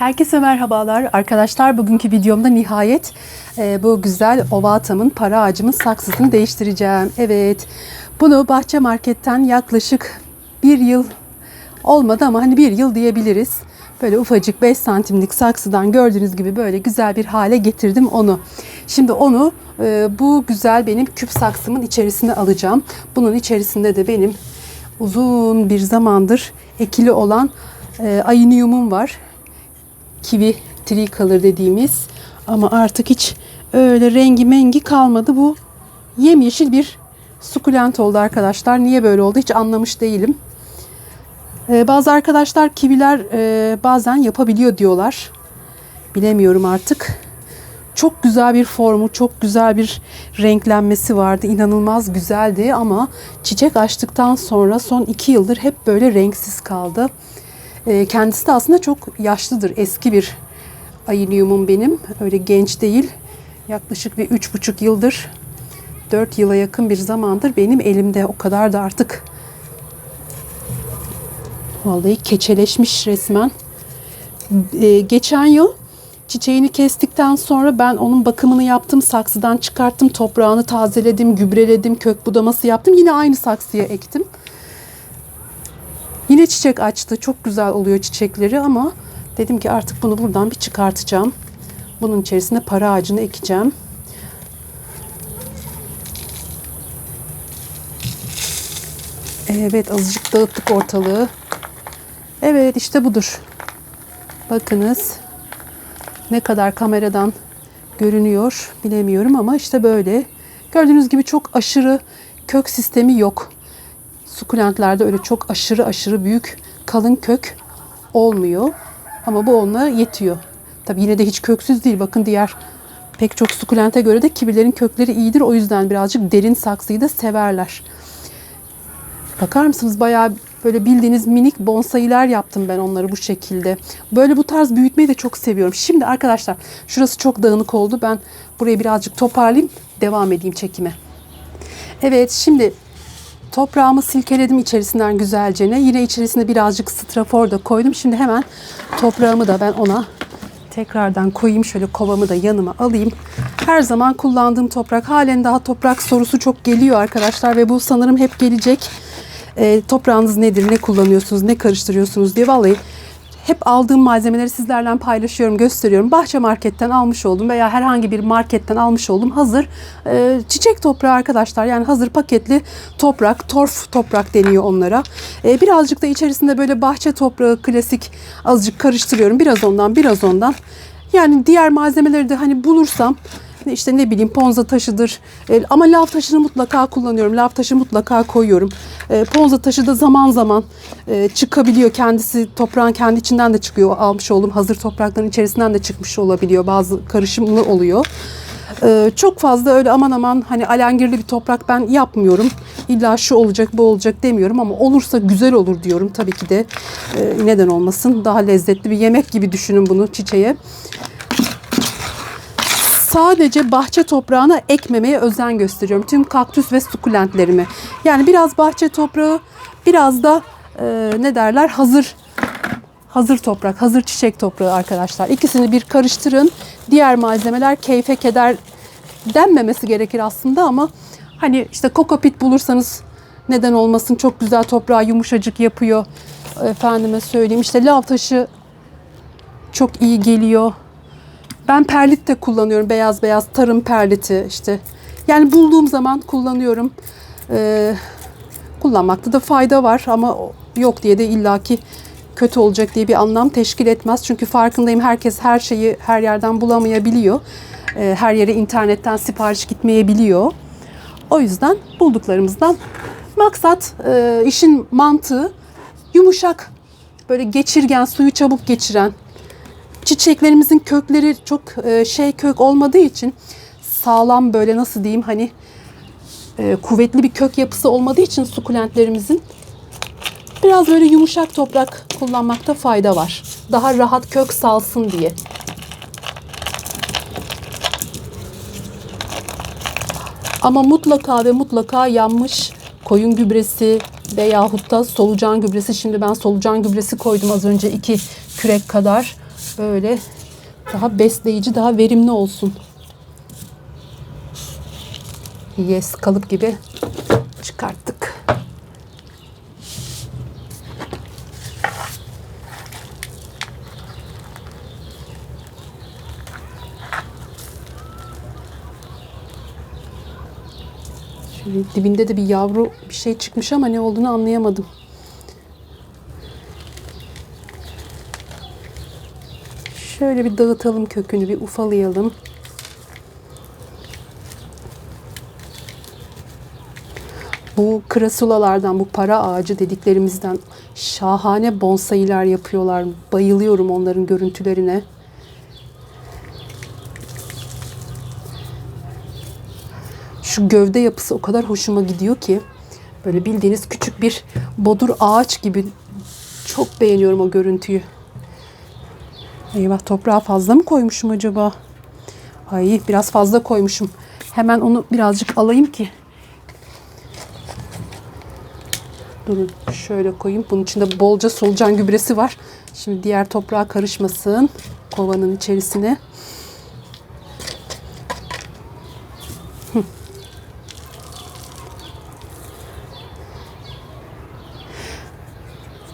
Herkese merhabalar arkadaşlar. Bugünkü videomda nihayet e, bu güzel ovatamın para ağacımın saksısını değiştireceğim. Evet bunu bahçe marketten yaklaşık bir yıl olmadı ama hani bir yıl diyebiliriz. Böyle ufacık 5 santimlik saksıdan gördüğünüz gibi böyle güzel bir hale getirdim onu. Şimdi onu e, bu güzel benim küp saksımın içerisine alacağım. Bunun içerisinde de benim uzun bir zamandır ekili olan e, ayiniumum var kivi tricolor dediğimiz ama artık hiç öyle rengi mengi kalmadı. Bu yemyeşil bir sukulent oldu arkadaşlar. Niye böyle oldu hiç anlamış değilim. Ee, bazı arkadaşlar kiviler e, bazen yapabiliyor diyorlar. Bilemiyorum artık. Çok güzel bir formu, çok güzel bir renklenmesi vardı. İnanılmaz güzeldi ama çiçek açtıktan sonra son iki yıldır hep böyle renksiz kaldı. E, kendisi de aslında çok yaşlıdır. Eski bir ayiniumum benim. Öyle genç değil. Yaklaşık bir üç buçuk yıldır, dört yıla yakın bir zamandır benim elimde. O kadar da artık vallahi keçeleşmiş resmen. E, geçen yıl çiçeğini kestikten sonra ben onun bakımını yaptım. Saksıdan çıkarttım, toprağını tazeledim, gübreledim, kök budaması yaptım. Yine aynı saksıya ektim. Yine çiçek açtı. Çok güzel oluyor çiçekleri ama dedim ki artık bunu buradan bir çıkartacağım. Bunun içerisine para ağacını ekeceğim. Evet azıcık dağıttık ortalığı. Evet işte budur. Bakınız ne kadar kameradan görünüyor bilemiyorum ama işte böyle. Gördüğünüz gibi çok aşırı kök sistemi yok. Sukulentlerde öyle çok aşırı aşırı büyük kalın kök olmuyor. Ama bu onunla yetiyor. Tabi yine de hiç köksüz değil. Bakın diğer pek çok sukulente göre de kivilerin kökleri iyidir. O yüzden birazcık derin saksıyı da severler. Bakar mısınız? Bayağı böyle bildiğiniz minik bonsailer yaptım ben onları bu şekilde. Böyle bu tarz büyütmeyi de çok seviyorum. Şimdi arkadaşlar şurası çok dağınık oldu. Ben burayı birazcık toparlayayım. Devam edeyim çekime. Evet şimdi Toprağımı silkeledim içerisinden güzelce. Yine içerisine birazcık strafor da koydum. Şimdi hemen toprağımı da ben ona tekrardan koyayım. Şöyle kovamı da yanıma alayım. Her zaman kullandığım toprak. Halen daha toprak sorusu çok geliyor arkadaşlar ve bu sanırım hep gelecek. E, toprağınız nedir, ne kullanıyorsunuz, ne karıştırıyorsunuz diye. Vallahi hep aldığım malzemeleri sizlerle paylaşıyorum, gösteriyorum. Bahçe marketten almış oldum veya herhangi bir marketten almış oldum. Hazır e, çiçek toprağı arkadaşlar. Yani hazır paketli toprak, torf toprak deniyor onlara. E, birazcık da içerisinde böyle bahçe toprağı klasik azıcık karıştırıyorum. Biraz ondan, biraz ondan. Yani diğer malzemeleri de hani bulursam işte ne bileyim ponza taşıdır. E, ama lav taşını mutlaka kullanıyorum. Lav taşı mutlaka koyuyorum. E, ponza taşı da zaman zaman e, çıkabiliyor. Kendisi toprağın kendi içinden de çıkıyor. Almış olduğum hazır toprakların içerisinden de çıkmış olabiliyor. Bazı karışımlı oluyor. Ee, çok fazla öyle aman aman hani alengirli bir toprak ben yapmıyorum. İlla şu olacak bu olacak demiyorum ama olursa güzel olur diyorum tabii ki de. Ee, neden olmasın daha lezzetli bir yemek gibi düşünün bunu çiçeğe sadece bahçe toprağına ekmemeye özen gösteriyorum. Tüm kaktüs ve sukulentlerimi. Yani biraz bahçe toprağı, biraz da e, ne derler hazır hazır toprak, hazır çiçek toprağı arkadaşlar. İkisini bir karıştırın. Diğer malzemeler keyfe keder denmemesi gerekir aslında ama hani işte kokopit bulursanız neden olmasın çok güzel toprağı yumuşacık yapıyor. Efendime söyleyeyim işte lav taşı çok iyi geliyor. Ben perlit de kullanıyorum. Beyaz beyaz tarım perliti işte. Yani bulduğum zaman kullanıyorum. Ee, kullanmakta da fayda var ama yok diye de illaki kötü olacak diye bir anlam teşkil etmez. Çünkü farkındayım herkes her şeyi her yerden bulamayabiliyor. Ee, her yere internetten sipariş gitmeyebiliyor. O yüzden bulduklarımızdan maksat e, işin mantığı yumuşak böyle geçirgen suyu çabuk geçiren çiçeklerimizin kökleri çok e, şey kök olmadığı için sağlam böyle nasıl diyeyim hani e, kuvvetli bir kök yapısı olmadığı için sukulentlerimizin biraz böyle yumuşak toprak kullanmakta fayda var. Daha rahat kök salsın diye. Ama mutlaka ve mutlaka yanmış koyun gübresi veyahut da solucan gübresi. Şimdi ben solucan gübresi koydum az önce iki kürek kadar böyle daha besleyici, daha verimli olsun. Yes, kalıp gibi çıkarttık. Şöyle dibinde de bir yavru bir şey çıkmış ama ne olduğunu anlayamadım. Şöyle bir dağıtalım kökünü, bir ufalayalım. Bu krasulalardan, bu para ağacı dediklerimizden şahane bonsailer yapıyorlar. Bayılıyorum onların görüntülerine. Şu gövde yapısı o kadar hoşuma gidiyor ki. Böyle bildiğiniz küçük bir bodur ağaç gibi. Çok beğeniyorum o görüntüyü. Eyvah toprağa fazla mı koymuşum acaba? Ay biraz fazla koymuşum. Hemen onu birazcık alayım ki. Durun şöyle koyayım. Bunun içinde bolca solucan gübresi var. Şimdi diğer toprağa karışmasın. Kovanın içerisine.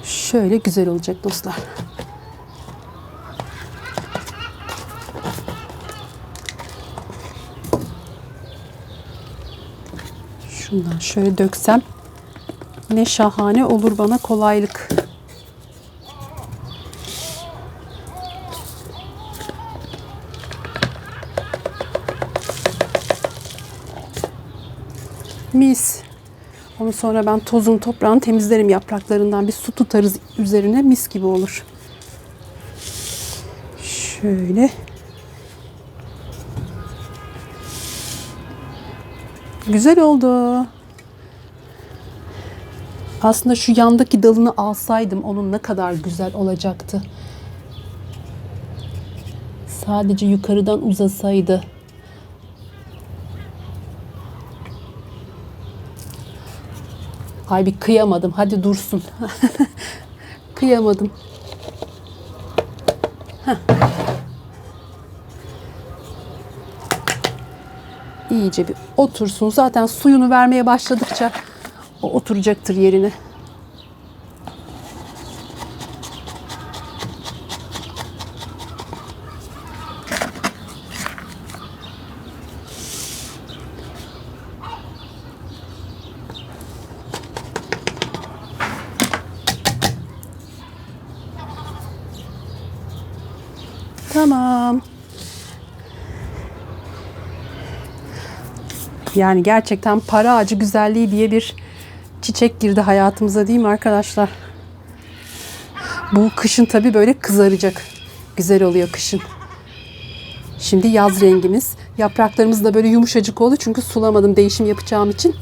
Şöyle güzel olacak dostlar. Şundan şöyle döksem ne şahane olur bana kolaylık. Mis. Onu sonra ben tozunu toprağını temizlerim yapraklarından bir su tutarız üzerine mis gibi olur. Şöyle. Güzel oldu. Aslında şu yandaki dalını alsaydım onun ne kadar güzel olacaktı. Sadece yukarıdan uzasaydı. Ay bir kıyamadım. Hadi dursun. kıyamadım. Heh. İyice bir otursun. Zaten suyunu vermeye başladıkça o oturacaktır yerine. Tamam. Yani gerçekten para ağacı güzelliği diye bir çiçek girdi hayatımıza değil mi arkadaşlar? Bu kışın tabii böyle kızaracak. Güzel oluyor kışın. Şimdi yaz rengimiz. Yapraklarımız da böyle yumuşacık oldu çünkü sulamadım değişim yapacağım için.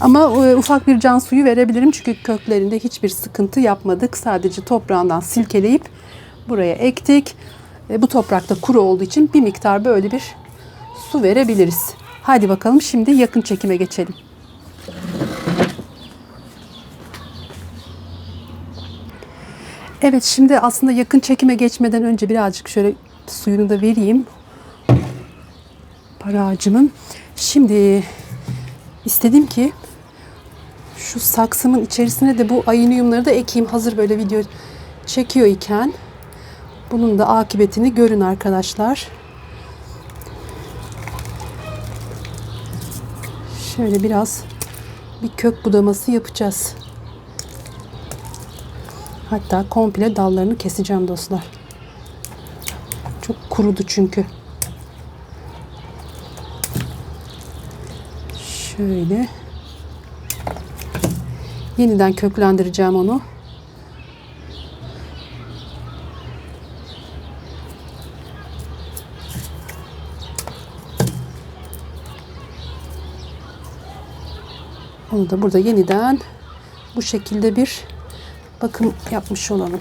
Ama e, ufak bir can suyu verebilirim çünkü köklerinde hiçbir sıkıntı yapmadık. Sadece toprağından silkeleyip buraya ektik. E, bu toprakta kuru olduğu için bir miktar böyle bir su verebiliriz. Hadi bakalım şimdi yakın çekime geçelim. Evet şimdi aslında yakın çekime geçmeden önce birazcık şöyle suyunu da vereyim. Para ağacımın. Şimdi istedim ki şu saksımın içerisine de bu ayıniyumları da ekeyim. Hazır böyle video çekiyor iken. Bunun da akıbetini görün arkadaşlar. Şöyle biraz bir kök budaması yapacağız. Hatta komple dallarını keseceğim dostlar. Çok kurudu çünkü. Şöyle. Yeniden köklendireceğim onu. Onu da burada yeniden bu şekilde bir bakım yapmış olalım.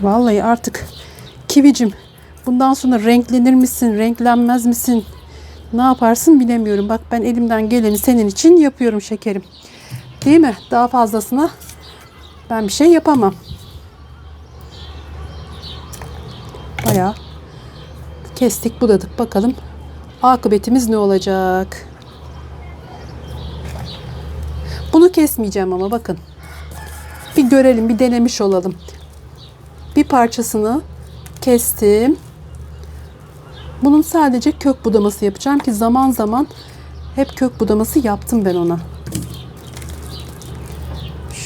Vallahi artık kivicim bundan sonra renklenir misin, renklenmez misin Ne yaparsın bilemiyorum. Bak ben elimden geleni senin için yapıyorum şekerim. Değil mi? Daha fazlasına ben bir şey yapamam. Bayağı kestik budadık. Bakalım akıbetimiz ne olacak? Bunu kesmeyeceğim ama bakın. Bir görelim, bir denemiş olalım. Bir parçasını kestim. Bunun sadece kök budaması yapacağım ki zaman zaman hep kök budaması yaptım ben ona.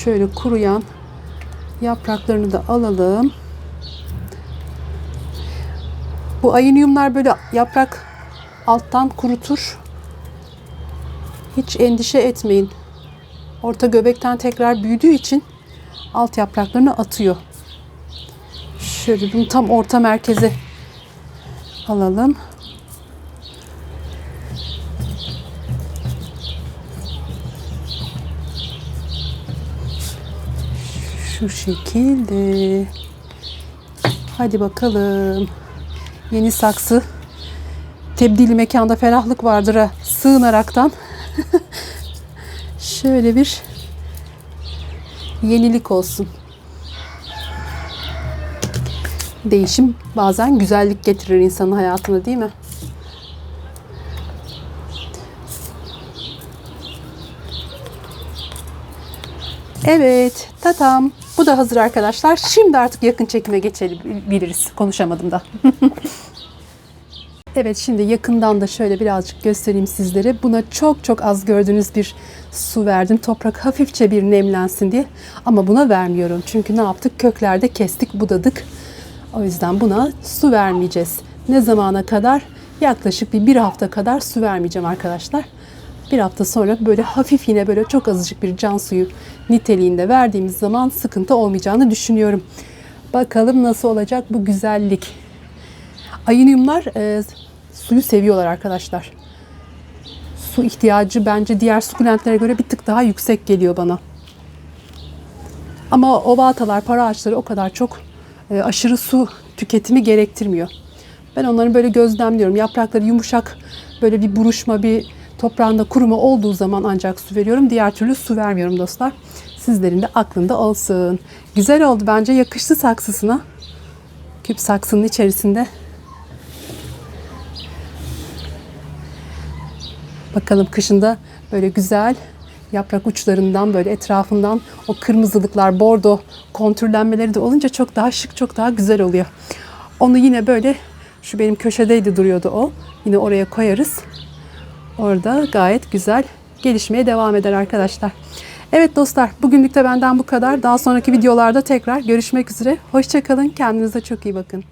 Şöyle kuruyan yapraklarını da alalım. Bu ayiniumlar böyle yaprak alttan kurutur. Hiç endişe etmeyin. Orta göbekten tekrar büyüdüğü için alt yapraklarını atıyor. Şöyle bunu tam orta merkeze alalım. Şu şekilde. Hadi bakalım. Yeni saksı. Tebdili mekanda ferahlık vardır ha. Sığınaraktan. Şöyle bir yenilik olsun. Değişim bazen güzellik getirir insanın hayatına değil mi? Evet, tatam. Bu da hazır arkadaşlar. Şimdi artık yakın çekime geçebiliriz. Konuşamadım da. Evet şimdi yakından da şöyle birazcık göstereyim sizlere. Buna çok çok az gördüğünüz bir su verdim. Toprak hafifçe bir nemlensin diye. Ama buna vermiyorum. Çünkü ne yaptık? Köklerde kestik, budadık. O yüzden buna su vermeyeceğiz. Ne zamana kadar? Yaklaşık bir, bir hafta kadar su vermeyeceğim arkadaşlar. Bir hafta sonra böyle hafif yine böyle çok azıcık bir can suyu niteliğinde verdiğimiz zaman sıkıntı olmayacağını düşünüyorum. Bakalım nasıl olacak bu güzellik. Ayiniumlar e, suyu seviyorlar arkadaşlar. Su ihtiyacı bence diğer sukulentlere göre bir tık daha yüksek geliyor bana. Ama ovatalar, para ağaçları o kadar çok e, aşırı su tüketimi gerektirmiyor. Ben onların böyle gözlemliyorum. Yaprakları yumuşak, böyle bir buruşma, bir toprağında kuruma olduğu zaman ancak su veriyorum. Diğer türlü su vermiyorum dostlar. Sizlerin de aklında olsun. Güzel oldu bence yakıştı saksısına. Küp saksının içerisinde Bakalım kışında böyle güzel yaprak uçlarından böyle etrafından o kırmızılıklar, bordo kontürlenmeleri de olunca çok daha şık, çok daha güzel oluyor. Onu yine böyle şu benim köşedeydi duruyordu o. Yine oraya koyarız. Orada gayet güzel gelişmeye devam eder arkadaşlar. Evet dostlar bugünlük de benden bu kadar. Daha sonraki videolarda tekrar görüşmek üzere. Hoşçakalın. Kendinize çok iyi bakın.